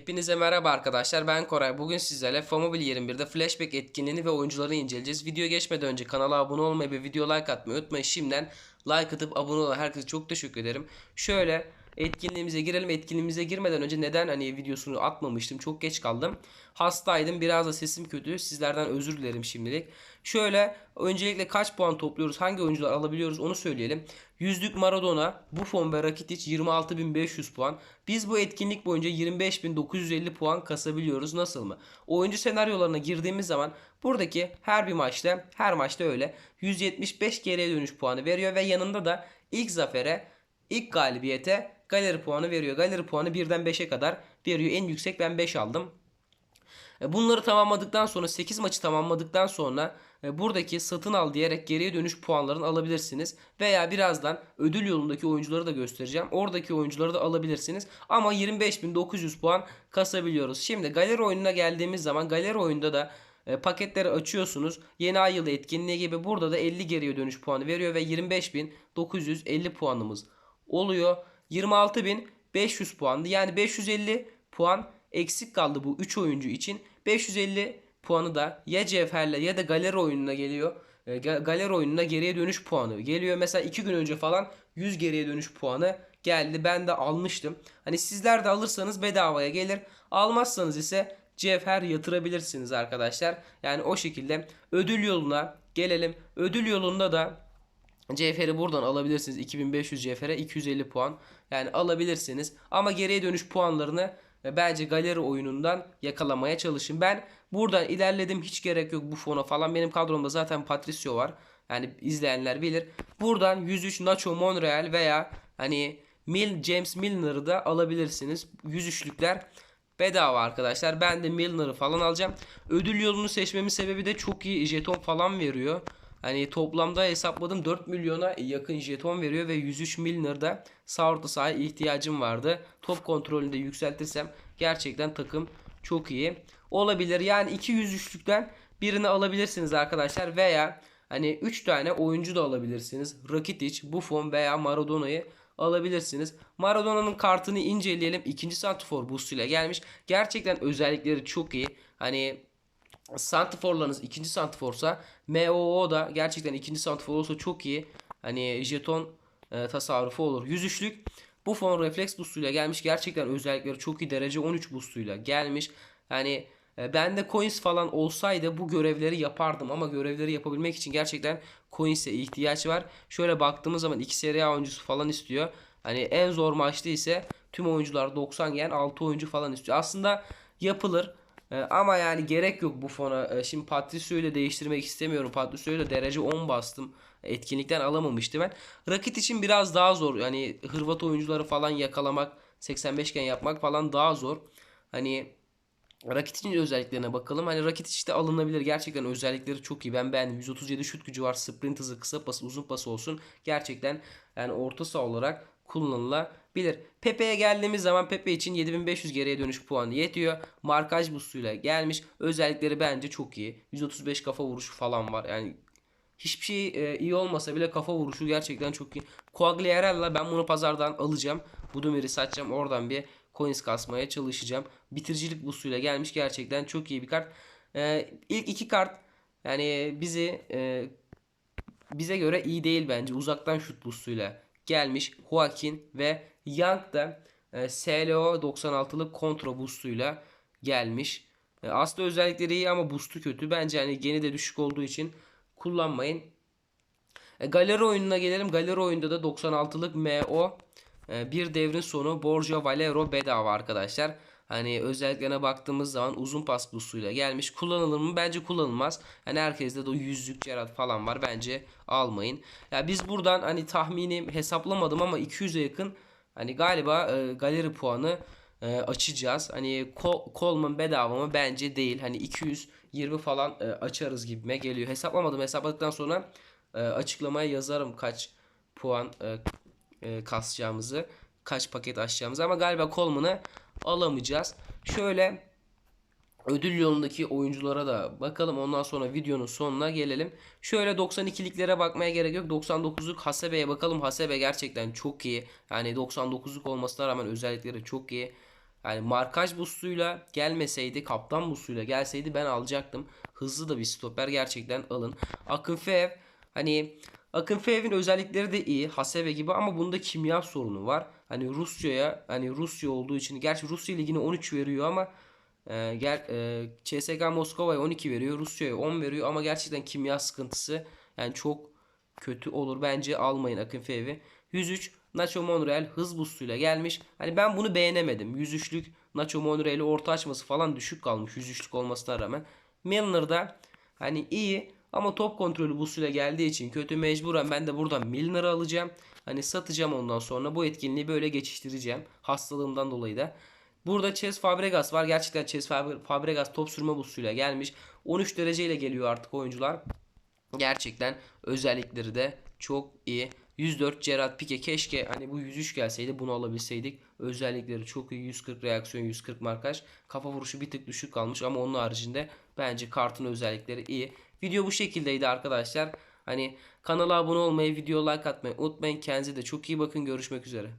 Hepinize merhaba arkadaşlar ben Koray. Bugün sizlerle FAMOBIL 21'de flashback etkinliğini ve oyuncuları inceleyeceğiz. Video geçmeden önce kanala abone olmayı ve video like atmayı unutmayın. Şimdiden like atıp abone olan herkese çok teşekkür ederim. Şöyle etkinliğimize girelim. Etkinliğimize girmeden önce neden hani videosunu atmamıştım. Çok geç kaldım. Hastaydım. Biraz da sesim kötü. Sizlerden özür dilerim şimdilik. Şöyle öncelikle kaç puan topluyoruz? Hangi oyuncular alabiliyoruz? Onu söyleyelim. Yüzlük Maradona, Buffon ve Rakitic 26.500 puan. Biz bu etkinlik boyunca 25.950 puan kasabiliyoruz. Nasıl mı? Oyuncu senaryolarına girdiğimiz zaman buradaki her bir maçta her maçta öyle 175 geriye dönüş puanı veriyor ve yanında da ilk zafere ilk galibiyete galeri puanı veriyor. Galeri puanı 1'den 5'e kadar veriyor. En yüksek ben 5 aldım. E, Bunları tamamladıktan sonra 8 maçı tamamladıktan sonra e, buradaki satın al diyerek geriye dönüş puanlarını alabilirsiniz. Veya birazdan ödül yolundaki oyuncuları da göstereceğim. Oradaki oyuncuları da alabilirsiniz. Ama 25.900 puan kasabiliyoruz. Şimdi galeri oyununa geldiğimiz zaman galeri oyunda da e, paketleri açıyorsunuz. Yeni ay yılı etkinliği gibi burada da 50 geriye dönüş puanı veriyor ve 25.950 puanımız oluyor. 26.500 puandı. Yani 550 puan eksik kaldı bu 3 oyuncu için. 550 puanı da ya cevherle ya da galeri oyununa geliyor. E, ga- galeri oyununa geriye dönüş puanı geliyor. Mesela 2 gün önce falan 100 geriye dönüş puanı geldi. Ben de almıştım. Hani sizler de alırsanız bedavaya gelir. Almazsanız ise cevher yatırabilirsiniz arkadaşlar. Yani o şekilde ödül yoluna gelelim. Ödül yolunda da Cevheri buradan alabilirsiniz. 2500 cevhere 250 puan. Yani alabilirsiniz. Ama geriye dönüş puanlarını e, bence galeri oyunundan yakalamaya çalışın. Ben buradan ilerledim. Hiç gerek yok bu fona falan. Benim kadromda zaten Patricio var. Yani izleyenler bilir. Buradan 103 Nacho Monreal veya hani Mil James Milner'ı da alabilirsiniz. 103'lükler bedava arkadaşlar. Ben de Milner'ı falan alacağım. Ödül yolunu seçmemin sebebi de çok iyi jeton falan veriyor. Hani toplamda hesapladım 4 milyona yakın jeton veriyor ve 103 Milner'da sağ orta sahaya ihtiyacım vardı. Top kontrolünü de yükseltirsem gerçekten takım çok iyi olabilir. Yani 203'lükten birini alabilirsiniz arkadaşlar veya hani 3 tane oyuncu da alabilirsiniz. Rakitic, Buffon veya Maradona'yı alabilirsiniz. Maradona'nın kartını inceleyelim. İkinci santifor boostuyla gelmiş. Gerçekten özellikleri çok iyi. Hani santiforlarınız ikinci santiforsa MOO da gerçekten ikinci santifor olsa çok iyi. Hani jeton e, tasarrufu olur. 103'lük Buffon refleks boostuyla gelmiş. Gerçekten özellikleri çok iyi. Derece 13 boostuyla gelmiş. Yani e, bende coins falan olsaydı bu görevleri yapardım ama görevleri yapabilmek için gerçekten coins'e ihtiyaç var. Şöyle baktığımız zaman 2 seri A oyuncusu falan istiyor. Hani en zor maçta ise tüm oyuncular 90 gen 6 oyuncu falan istiyor. Aslında yapılır. Ee, ama yani gerek yok bu fona. Ee, şimdi Patricio ile değiştirmek istemiyorum. Patricio ile derece 10 bastım. Etkinlikten alamamıştım ben. Rakit için biraz daha zor. Yani Hırvat oyuncuları falan yakalamak, 85 gen yapmak falan daha zor. Hani Rakit'in özelliklerine bakalım. Hani Rakit işte alınabilir. Gerçekten özellikleri çok iyi. Ben beğendim. 137 şut gücü var. Sprint hızı, kısa pas, uzun pas olsun. Gerçekten yani orta saha olarak kullanılabilir. Pepe'ye geldiğimiz zaman Pepe için 7500 geriye dönüş puanı yetiyor. Markaj boostuyla gelmiş. Özellikleri bence çok iyi. 135 kafa vuruşu falan var. Yani hiçbir şey e, iyi olmasa bile kafa vuruşu gerçekten çok iyi. Quagliarella ben bunu pazardan alacağım. Budumir'i satacağım. Oradan bir coins kasmaya çalışacağım. Bitiricilik boostuyla gelmiş. Gerçekten çok iyi bir kart. E, ilk iki kart yani bizi e, bize göre iyi değil bence. Uzaktan şut boostuyla gelmiş. Joaquin ve Young da e, SLO 96'lık kontra boostuyla gelmiş. E, aslında özellikleri iyi ama boost'u kötü. Bence hani geni de düşük olduğu için kullanmayın. E, galeri oyununa gelelim. Galeri oyunda da 96'lık MO e, bir devrin sonu Borja Valero bedava arkadaşlar. Hani özelliklerine baktığımız zaman uzun pas boostuyla gelmiş. Kullanılır mı? Bence kullanılmaz. Hani herkeste de o yüzlük Gerard falan var. Bence almayın. Ya biz buradan hani tahmini hesaplamadım ama 200'e yakın hani galiba e, galeri puanı e, açacağız. Hani Ko- Coleman bedava mı? Bence değil. Hani 220 falan e, açarız gibime geliyor. Hesaplamadım. Hesapladıktan sonra e, açıklamaya yazarım kaç puan e, e, kasacağımızı, kaç paket açacağımızı ama galiba Coleman'ı alamayacağız. Şöyle ödül yolundaki oyunculara da bakalım ondan sonra videonun sonuna gelelim. Şöyle 92'liklere bakmaya gerek yok. 99'luk Hasebe'ye bakalım. Hasebe gerçekten çok iyi. Yani 99'luk olmasına rağmen özellikleri çok iyi. Yani markaj boostuyla gelmeseydi, kaptan boostuyla gelseydi ben alacaktım. Hızlı da bir stoper gerçekten alın. Akın Fev hani Akın Fev'in özellikleri de iyi. Hasebe gibi ama bunda kimya sorunu var. Hani Rusya'ya hani Rusya olduğu için gerçi Rusya ligine 13 veriyor ama e, gel e, CSKA Moskova'ya 12 veriyor. Rusya'ya 10 veriyor ama gerçekten kimya sıkıntısı yani çok kötü olur. Bence almayın Akın Fev'i. 103 Nacho Monreal hız boostuyla gelmiş. Hani ben bunu beğenemedim. 103'lük Nacho Monreal'i orta açması falan düşük kalmış 103'lük olmasına rağmen. Milner'da hani iyi ama top kontrolü boostuyla geldiği için kötü mecburen ben de buradan Milner'ı alacağım. Hani satacağım ondan sonra bu etkinliği böyle geçiştireceğim. Hastalığımdan dolayı da. Burada Ches Fabregas var. Gerçekten Ches Fab- Fabregas top sürme boostuyla gelmiş. 13 dereceyle geliyor artık oyuncular. Gerçekten özellikleri de çok iyi. 104 Gerard Pique keşke hani bu 103 gelseydi bunu alabilseydik. Özellikleri çok iyi. 140 reaksiyon, 140 markaj. Kafa vuruşu bir tık düşük kalmış ama onun haricinde bence kartın özellikleri iyi. Video bu şekildeydi arkadaşlar. Hani kanala abone olmayı, video like atmayı unutmayın. Kendinize de çok iyi bakın. Görüşmek üzere.